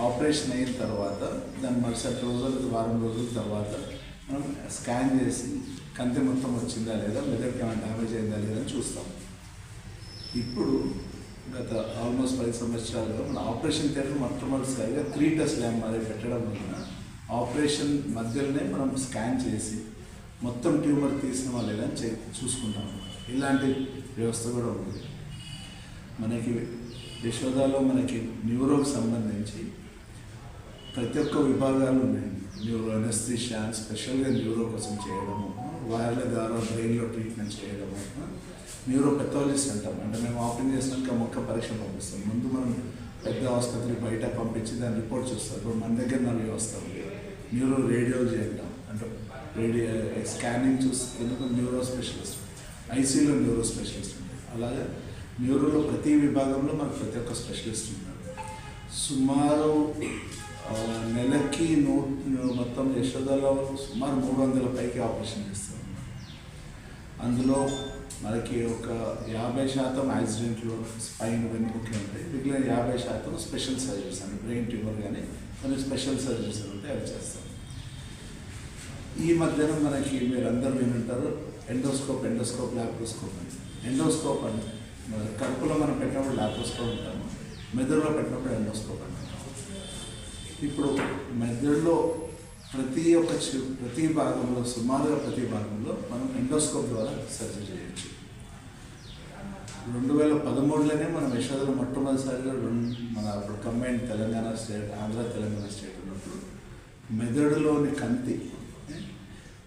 Operation అయిన తర్వాత దాని మరుసటి రోజులు వారం రోజుల తర్వాత మనం స్కాన్ చేసి కంతి మొత్తం వచ్చిందా లేదా మెదడుకి ఏమైనా డ్యామేజ్ అయిందా లేదా అని చూస్తాం. ఇప్పుడు గత ఆల్మోస్ట్ పది సంవత్సరాలుగా మన ఆపరేషన్ థియేటర్ మొట్టమొదటిసారిగా త్రీ టెస్ట్ ల్యాబ్ మరి పెట్టడం వలన ఆపరేషన్ మధ్యలోనే మనం స్కాన్ చేసి మొత్తం ట్యూమర్ తీసిన లేదా అని చే- చూసుకుంటాం. ఇలాంటి వ్యవస్థ కూడా ఉంది. మనకి యశోదాలో మనకి న్యూరోకి సంబంధించి ప్రతి ఒక్క విభాగాలు ఉన్నాయి. న్యూరో అనస్థిషియా స్పెషల్గా న్యూరో కోసం చేయడము వైర్ల ద్వారా బ్రెయిన్లో ట్రీట్మెంట్ చేయడము న్యూరో పెథాలజిస్ట్ అంటాం. అంటే మేము ఆపరేట్ చేసినాక మొక్క పరీక్ష పంపిస్తాం. ముందు మనం పెద్ద ఆసుపత్రి బయట పంపించి దాని రిపోర్ట్ చూస్తారు ఇప్పుడు మన దగ్గర నల్లి వస్తాం న్యూరో రేడియాలజీ అంటాం. అంటే రేడియో స్కానింగ్ చూస్తే ఎందుకు న్యూరో స్పెషలిస్ట్? ఐసీలో న్యూరో స్పెషలిస్ట్ ఉంటాయి అలాగే న్యూరోలో ప్రతి విభాగంలో మనకు ప్రతి ఒక్క స్పెషలిస్ట్ ఉన్నారు. సుమారు నెలకి నూ మొత్తం యశోదలో సుమారు మూడు వందల పైకి ఆపరేషన్ చేస్తాం అందులో మనకి ఒక యాభై శాతం యాక్సిడెంట్లు స్పైన్ వెనుకకి ఉంటాయి. మిగిలిన యాభై శాతం స్పెషల్ సర్జరీస్ అంటే బ్రెయిన్ ట్యూమర్ కానీ కొన్ని స్పెషల్ సర్జరీస్ ఉంటాయి అవి చేస్తాం ఈ మధ్యన మనకి మీరు అందరూ వినుంటారు ఎండోస్కోప్ ఎండోస్కోప్ ల్యాప్రోస్కోప్ అని. ఎండోస్కోప్ అంటే కడుపులో మనం పెట్టినప్పుడు ల్యాప్రోస్కోప్ ఉంటాము మెదడులో పెట్టినప్పుడు ఎండోస్కోప్ అంటాము. ఇప్పుడు మెదడులో ప్రతి ఒక్క ప్రతి భాగంలో సుమారుగా ప్రతి భాగంలో మనం ఎండోస్కోప్ ద్వారా సర్జరీ చేయొచ్చు. రెండు వేల పదమూడులోనే మనం యశోదలో మొట్టమొదటిసారిగా రెండు మన అప్పుడు combine Telangana state Andhra Telangana state ఉన్నప్పుడు మెదడులోని కంతి ఏ,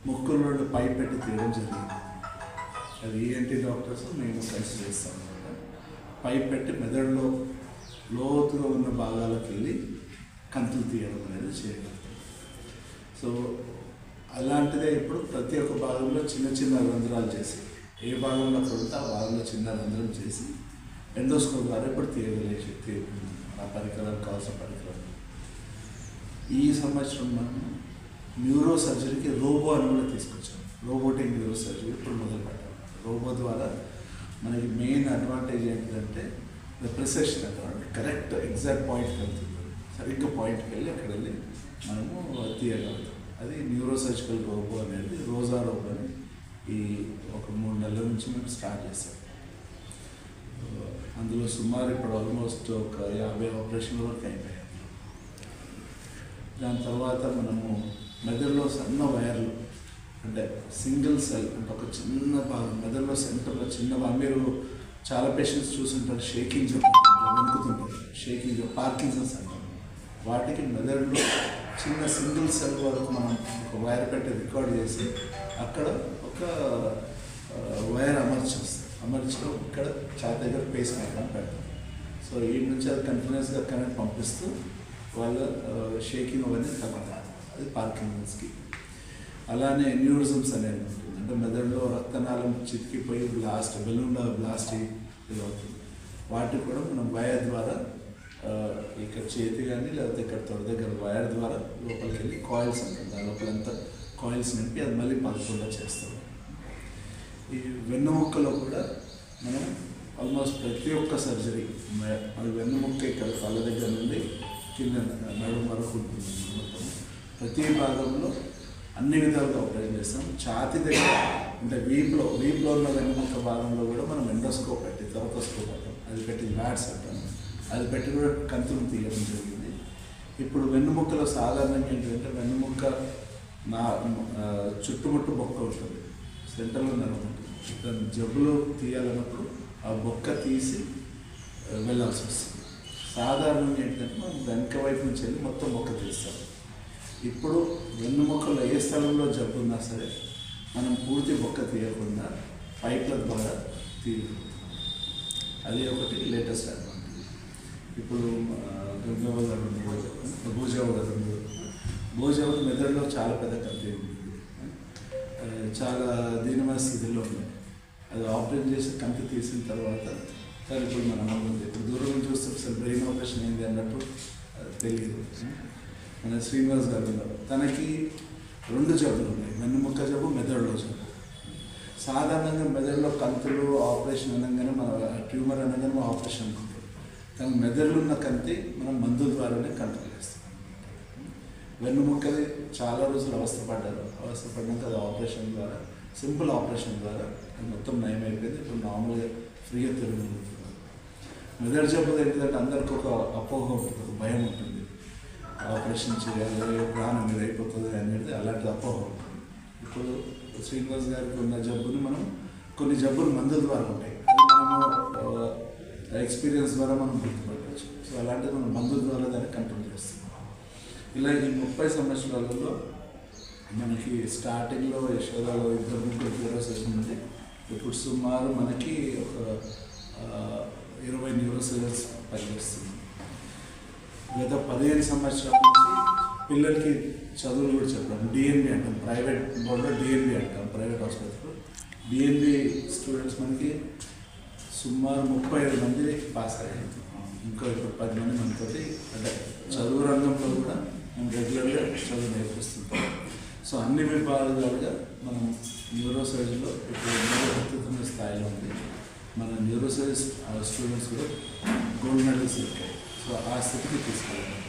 ముక్కులో పై పెట్టి తీయడం జరిగింది. అది ఏంటి డాక్టర్స్ మేము కలిసి చేస్తాం పై పెట్టి మెదడులో లోతుగా ఉన్న భాగాలకు వెళ్ళి కంతులు తీయడం అనేది చేయగలుగుతాం సో అలాంటిదే ఇప్పుడు ప్రతి ఒక్క భాగంలో చిన్న చిన్న రంధ్రాలు చేసి ఏ భాగంలో కొడితే ఆ భాగంలో చిన్న రంధ్రం చేసి ఎండోస్కోప్ ద్వారా ఇప్పుడు తీయగలిగే శక్తి ఆ పరికరాలు కావాల్సిన పరికరాలు. ఈ సంవత్సరం మనం న్యూరో సర్జరీకి రోబో అని కూడా తీసుకొచ్చాం. రోబోటిక్ న్యూరో సర్జరీ ఇప్పుడు మొదలు పెట్టాం రోబో ద్వారా మనకి మెయిన్ అడ్వాంటేజ్ ఏంటంటే the precision advantage correct exact point వెళ్తుంది సరిగ్గా పాయింట్కి వెళ్ళి అక్కడ వెళ్ళి మనము తీయగలుగుతాం అది న్యూరో సర్జికల్ రోబో అనేది రోజా రోబో అని ఈ ఒక మూడు నెలల నుంచి మేము స్టార్ట్ చేసాం అందులో సుమారు ఇప్పుడు ఆల్మోస్ట్ ఒక యాభై ఆపరేషన్ల వరకు అయిపోయాయి. దాని తర్వాత మనము మెదడులో సన్న వైర్లు అంటే సింగిల్ సెల్ అంటే ఒక చిన్న భాగం మెదడులో సెంటర్లో చిన్న భాగం. మీరు చాలా పేషెంట్స్ చూసుంటారు షేకింగ్ వణుకుతుంటారు షేకింగ్ పార్కిన్సన్స్ అంటారు. వాటికి మెదడులో చిన్న సింగిల్ సెల్ వరకు మనం ఒక వైర్ పెట్టి రికార్డ్ చేసి అక్కడ ఒక వైర్ అమర్చేస్తాం అమర్చడం ఇక్కడ ఛాతి దగ్గర పేస్ మేకర్ పెడతాం. సో ఈ నుంచి అది కంటిన్యూస్గా కరెంట్ పంపిస్తూ వాళ్ళ షేకింగ్ అవన్నీ తగ్గుతారు అది పార్కింగ్స్కి అలానే న్యూరిజమ్స్ అనేది ఉంటుంది. అంటే మెదడులో రక్తనాళం చితికిపోయి బ్లాస్ట్ బెలూన్ బ్లాస్ట్ ఇది అవుతుంది. వాటికి కూడా మనం వైర్ ద్వారా ఇక్కడ చేతి కానీ లేకపోతే ఇక్కడ తొడ దగ్గర వైర్ ద్వారా లోపలికి వెళ్ళి కాయిల్స్ అంటారు. దాని లోపల అంతా కాయిల్స్ నింపి అది మళ్ళీ పదకుండా చేస్తాం ఈ వెన్నుముక్కలో కూడా మనం ఆల్మోస్ట్ ప్రతి ఒక్క సర్జరీ మన మన వెన్నుముక్క ఇక్కడ కళ్ళ దగ్గర నుండి కింద నడుము వరకు ఉంటుంది మొత్తం. ప్రతి భాగంలో అన్ని విధాలుగా ఆపరేట్ చేస్తాం. ఛాతి దగ్గర అంటే వీపులో వీపులో ఉన్న వెన్నుముక్క భాగంలో కూడా మనం ఎండోస్కోప్ పెట్టి థెరకోస్కోప్ అంటాం. అది పెట్టి వ్యాట్స్ అంటాం. అది పెట్టి కూడా కంతులు తీయడం జరిగింది. ఇప్పుడు వెన్నుముక్కలో సాధారణంగా ఏంటంటే వెన్నుముక్క నా చుట్టుముట్టు బొక్క ఉంటుంది. సెంటర్లో నడుముంటుంది. దాన్ని జబ్బులో తీయాలన్నప్పుడు ఆ బొక్క తీసి వెళ్ళాల్సి వస్తుంది. సాధారణంగా ఏంటంటే మనం వెనక వైపు నుంచి వెళ్ళి మొత్తం బొక్క తీస్తాం. ఇప్పుడు వెన్నుముక్కలో ఏ స్థలంలో జబ్బు ఉన్నా సరే మనం పూర్తి బొక్క తీయకుండా పైప్ల ద్వారా తీయగలుగుతాం. అది ఒకటి లేటెస్ట్ అడ్వాంటేజ్ ఇప్పుడు గంగవ్వ గారు ఉన్నారు, భూజావ గారు ఉన్నారు. భూజావ చాలా పెద్ద కత్తి ఉంది చాలా దీనమైన స్థితిలో ఉన్నాయి. అది ఆపరేట్ చేసి కంటి తీసిన తర్వాత సార్ ఇప్పుడు మన అమ్మ ఇప్పుడు దూరం చూస్తే అసలు బ్రెయిన్ ఆపరేషన్ ఏంది అన్నట్టు తెలియదు. మన శ్రీనివాస్ గారు తనకి రెండు జబ్బులు ఉన్నాయి. వెన్నుముక్క జబ్బు మెదడులో జబ్బు. సాధారణంగా మెదడులో కంతులు ఆపరేషన్ అనగానే మన ట్యూమర్ అనగానే ఆపరేషన్ అనుకుంటాం. కానీ మెదడులో ఉన్న కంతి మనం మందుల ద్వారానే కంట్రోల్ చేస్తాం. వెన్నుముక్కది చాలా రోజులు అవస్థపడ్డారు అవస్థపడినాక అది ఆపరేషన్ ద్వారా సింపుల్ ఆపరేషన్ ద్వారా మొత్తం నయం అయిపోయింది ఇప్పుడు నార్మల్గా ఫ్రీగా తిరుగుతున్నారు మెదడు జబ్బు ఏంటంటే అందరికి ఒక అపోహ ఉంటుంది ఒక భయం ఉంటుంది. ఆపరేషన్ చేయాలి ప్రాణం మీద అయిపోతుంది అనేది అలాంటి అపోహ ఉంటుంది. ఇప్పుడు శ్రీనివాస్ గారికి ఉన్న జబ్బుని మనం కొన్ని జబ్బులు మందుల ద్వారా ఉంటాయి. మనము ఎక్స్పీరియన్స్ ద్వారా మనం గుర్తుపట్టవచ్చు. సో అలాంటిది మనం మందుల ద్వారా దాన్ని కంట్రోల్ చేస్తాం ఇలా ఈ ముప్పై సంవత్సరాలలో మనకి స్టార్టింగ్లో యశోదాలో ఇద్దరు ముగ్గురు న్యూరోసర్జన్ ఉంది ఇప్పుడు సుమారు మనకి ఒక ఇరవై న్యూరోసెస్ పనిచేస్తుంది. గత పదిహేను సంవత్సరాల నుంచి పిల్లలకి చదువులు కూడా చెప్పడం డిఎన్బి అంటాం ప్రైవేట్ బోర్డులో డిఎన్బి అంటాం ప్రైవేట్ హాస్పిటల్ డిఎన్బి స్టూడెంట్స్ మనకి సుమారు ముప్పై ఐదు మంది పాస్ అయ్యారు. ఇంకా ఇప్పుడు పది మంది మనతోటి అంటే చదువు రంగంలో కూడా మేము రెగ్యులర్గా చదువు నేర్పిస్తుంటాం సో అన్ని విభాగాలుగా మనం న్యూరో ఇప్పుడు అత్యుత్తమ స్థాయిలో ఉంది. మన న్యూరో స్టూడెంట్స్ కూడా గోల్డ్ మెడల్స్ సో ఆ స్థితికి తీసుకెళ్ళాలి.